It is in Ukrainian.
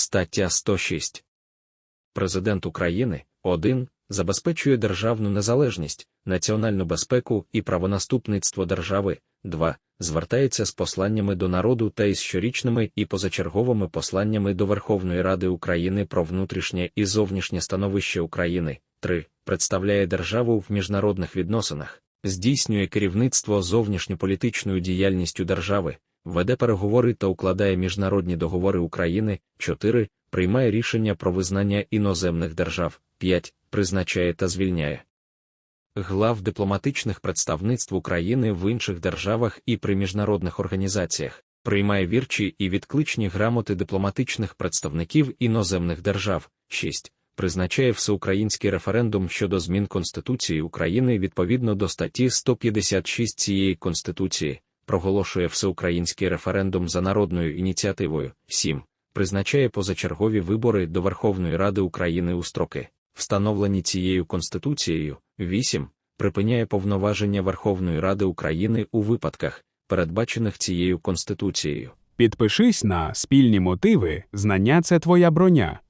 Стаття 106. Президент України 1. Забезпечує державну незалежність, національну безпеку і правонаступництво держави, 2. Звертається з посланнями до народу та із щорічними і позачерговими посланнями до Верховної Ради України про внутрішнє і зовнішнє становище України, 3. Представляє державу в міжнародних відносинах, здійснює керівництво зовнішньополітичною діяльністю держави, веде переговори та укладає міжнародні договори України, 4. Приймає рішення про визнання іноземних держав, 5. Призначає та звільняє глав дипломатичних представництв України в інших державах і при міжнародних організаціях, приймає вірчі і відкличні грамоти дипломатичних представників іноземних держав, 6. Призначає всеукраїнський референдум щодо змін Конституції України відповідно до статті 156 цієї Конституції, проголошує всеукраїнський референдум за народною ініціативою, 7. Призначає позачергові вибори до Верховної Ради України у строки, встановлені цією Конституцією, 8. Припиняє повноваження Верховної Ради України у випадках, передбачених цією Конституцією. Підпишись на спільні мотиви, знання це твоя броня.